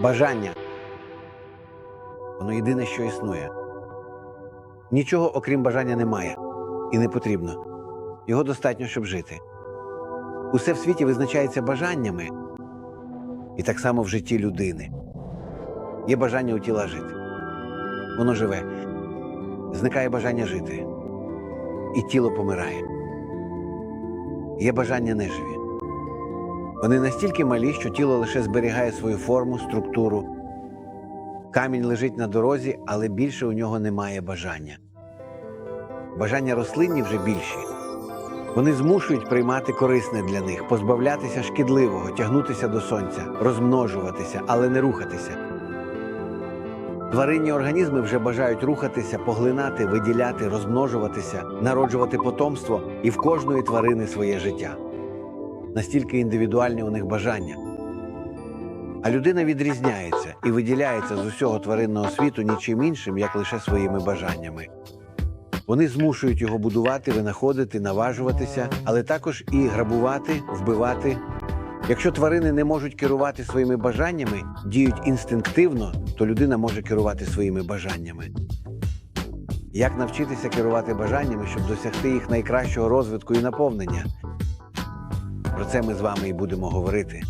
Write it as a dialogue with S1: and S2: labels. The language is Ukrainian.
S1: Бажання. Воно єдине, що існує. Нічого окрім бажання немає і не потрібно. Його достатньо, щоб жити. Усе в світі визначається бажаннями, і так само в житті людини. Є бажання у тіла жити. Воно живе. Зникає бажання жити. І тіло помирає. Є бажання неживі. Вони настільки малі, що тіло лише зберігає свою форму, структуру. Камінь лежить на дорозі, але більше у нього немає бажання. Бажання рослинні вже більші. Вони змушують приймати корисне для них, позбавлятися шкідливого, тягнутися до сонця, розмножуватися, але не рухатися. Тваринні організми вже бажають рухатися, поглинати, виділяти, розмножуватися, народжувати потомство і в кожної тварини своє життя. Настільки індивідуальні у них бажання. А людина відрізняється і виділяється з усього тваринного світу нічим іншим, як лише своїми бажаннями. Вони змушують його будувати, винаходити, наважуватися, але також і грабувати, вбивати. Якщо тварини не можуть керувати своїми бажаннями, діють інстинктивно, то людина може керувати своїми бажаннями. Як навчитися керувати бажаннями, щоб досягти їх найкращого розвитку і наповнення? Про це ми з вами і будемо говорити.